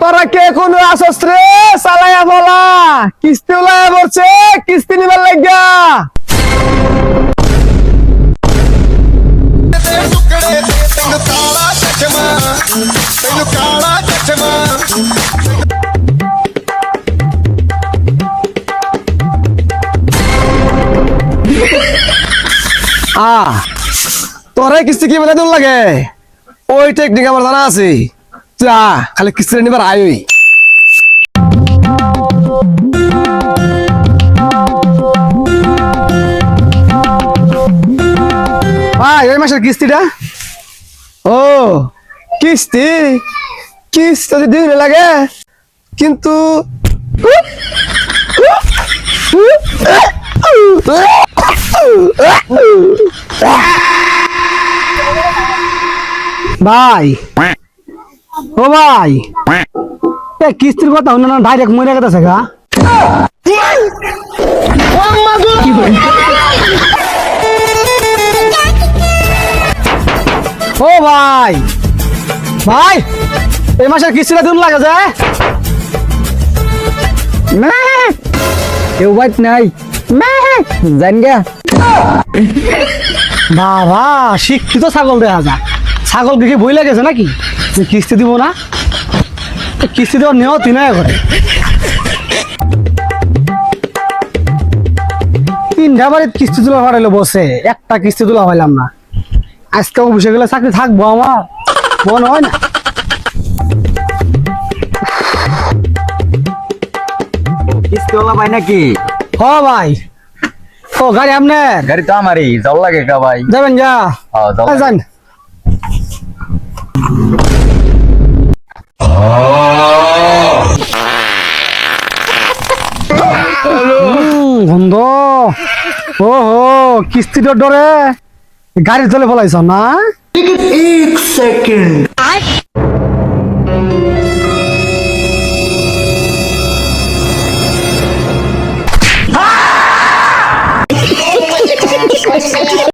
তোরা কে কোন আসস রে চালাইয়া বলা কিস্তি উলাইয়া পড়ছে কিস্তি নিবার লাগা ਦੇ ਟੁਕੜੇ ਤੇ ਤੈਨੂੰ ਕਾਲਾ ਚਸ਼ਮਾ ਤੈਨੂੰ ਕਾਲਾ ਚਸ਼ਮਾ আ, তোরে কিস্তি কি বেলা দূর লাগে? ওই টেকনিক আমার জানা আছে। যা খালি কিস্তি নিবার আয়ই ভাই, ওই মাসের কিস্তিটা? ও, কিস্তি? কিস্তি দিন লাগে। কিন্তু ভাই। ও ভাই। এ, কিস্তির কথা হলো না ডাইরেক্ট মরে গেছে গা। ও ভাই। ভাই, এই মাসের কিস্তিটা দিন লাগে যায় না কেউ বাইট নাই। জান বাবা, শিক্ষিত ছাগল দেখা যায়। ছাগল দেখে বই লাগেছে নাকি? যে কিস্তি দিব না? কিস্তি দেওয়ার নেওয়া তিনয় করে তিনটা বাড়ির কিস্তি তোলা পাঠাইলো বসে একটা কিস্তি তোলা পাইলাম না। আজকে অফিসে গেলে চাকরি থাকব আমার মনে হয় না। কিস্তিওয়ালা ভাই নাকি? হ ভাই। ও গাড়ি আপনার? গাড়ি তো আমারই জল লাগে কা ভাই। যাবেন যা। হ্যাঁ, যান। বন্ধ। ও হো কিস্তিটার ডরে গাড়ির তলে ফলাইছ না? সেকেন্ড